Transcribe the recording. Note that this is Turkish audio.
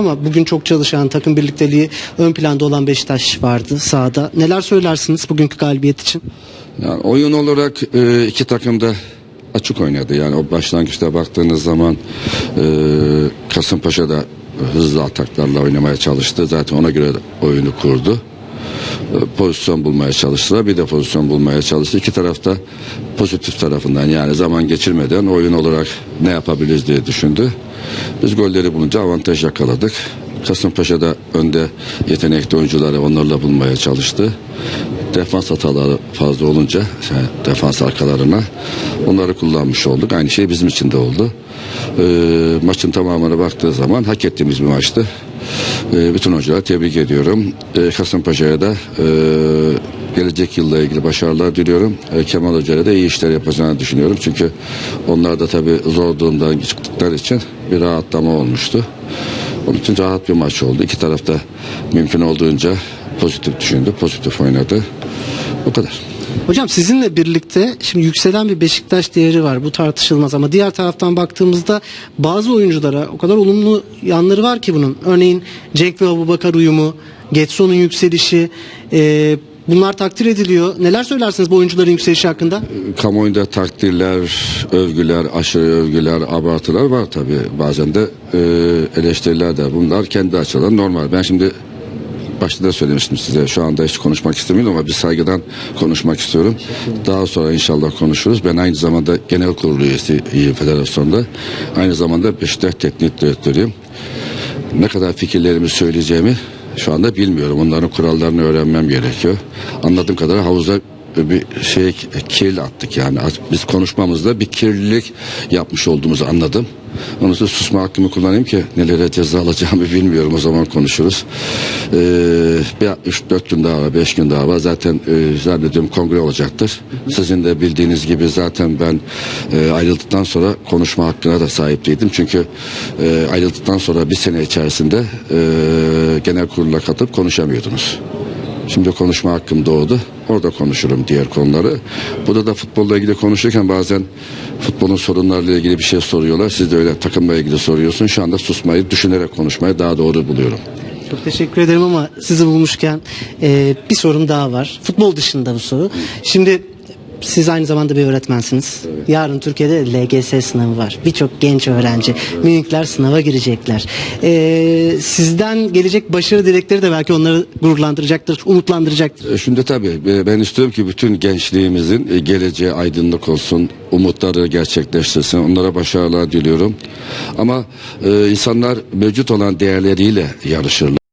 ama bugün çok çalışan takım birlikteliği ön planda olan Beşiktaş vardı sahada. Neler söylersiniz bugünkü galibiyet için? Yani oyun olarak e, iki takım da açık oynadı. Yani o başlangıçta baktığınız zaman e, Kasımpaşa da hızlı ataklarla oynamaya çalıştı. Zaten ona göre oyunu kurdu. Pozisyon bulmaya çalıştılar. Bir de pozisyon bulmaya çalıştı. İki tarafta pozitif tarafından yani zaman geçirmeden oyun olarak ne yapabiliriz diye düşündü. Biz golleri bulunca avantaj yakaladık. Kasımpaşa da önde yetenekli oyuncuları onlarla bulmaya çalıştı. Defans hataları fazla olunca yani defans arkalarına onları kullanmış olduk. Aynı şey bizim için de oldu. Ee, maçın tamamına baktığı zaman hak ettiğimiz bir maçtı. Ee, bütün oyuncuları tebrik ediyorum. Ee, Kasımpaşa'ya da e, gelecek yılla ilgili başarılar diliyorum. Ee, Kemal Hoca'ya da iyi işler yapacağını düşünüyorum. Çünkü onlar da tabii zor durumdan çıktıkları için bir rahatlama olmuştu. Onun için rahat bir maç oldu. İki tarafta mümkün olduğunca pozitif düşündü, pozitif oynadı. O kadar. Hocam sizinle birlikte şimdi yükselen bir Beşiktaş değeri var bu tartışılmaz ama diğer taraftan baktığımızda bazı oyunculara o kadar olumlu yanları var ki bunun. Örneğin Cenk ve Abubakar uyumu, Getson'un yükselişi e, bunlar takdir ediliyor. Neler söylersiniz bu oyuncuların yükselişi hakkında? Kamuoyunda takdirler, övgüler, aşırı övgüler, abartılar var tabii. Bazen de e, eleştiriler de bunlar kendi açıdan normal. Ben şimdi başta da söylemiştim size şu anda hiç konuşmak istemiyorum ama bir saygıdan konuşmak istiyorum. Daha sonra inşallah konuşuruz. Ben aynı zamanda genel kurulu üyesiyim federasyonda. Aynı zamanda Beşiktaş Teknik Direktörüyüm. Ne kadar fikirlerimi söyleyeceğimi şu anda bilmiyorum. Onların kurallarını öğrenmem gerekiyor. Anladığım kadarıyla havuzda bir şey kirli attık yani biz konuşmamızda bir kirlilik yapmış olduğumuzu anladım. Onun için susma hakkımı kullanayım ki nelere ceza alacağımı bilmiyorum o zaman konuşuruz. Ee, bir 3-4 gün daha var 5 gün daha var zaten e, zannediyorum kongre olacaktır. Sizin de bildiğiniz gibi zaten ben e, ayrıldıktan sonra konuşma hakkına da sahip değildim. Çünkü e, ayrıldıktan sonra bir sene içerisinde e, genel kurula katılıp konuşamıyordunuz. Şimdi konuşma hakkım doğdu. Orada konuşurum diğer konuları. Burada da futbolla ilgili konuşurken bazen futbolun sorunlarıyla ilgili bir şey soruyorlar. Siz de öyle takımla ilgili soruyorsun. Şu anda susmayı, düşünerek konuşmayı daha doğru buluyorum. Çok teşekkür ederim ama sizi bulmuşken e, bir sorum daha var. Futbol dışında bu soru. Şimdi siz aynı zamanda bir öğretmensiniz. Yarın Türkiye'de LGS sınavı var. Birçok genç öğrenci, minikler sınava girecekler. E, sizden gelecek başarı dilekleri de belki onları gururlandıracaktır, umutlandıracaktır. E, Şimdi tabii e, ben istiyorum ki bütün gençliğimizin e, geleceği aydınlık olsun, umutları gerçekleştirsin. Onlara başarılar diliyorum. Ama insanlar mevcut olan değerleriyle yarışırlar.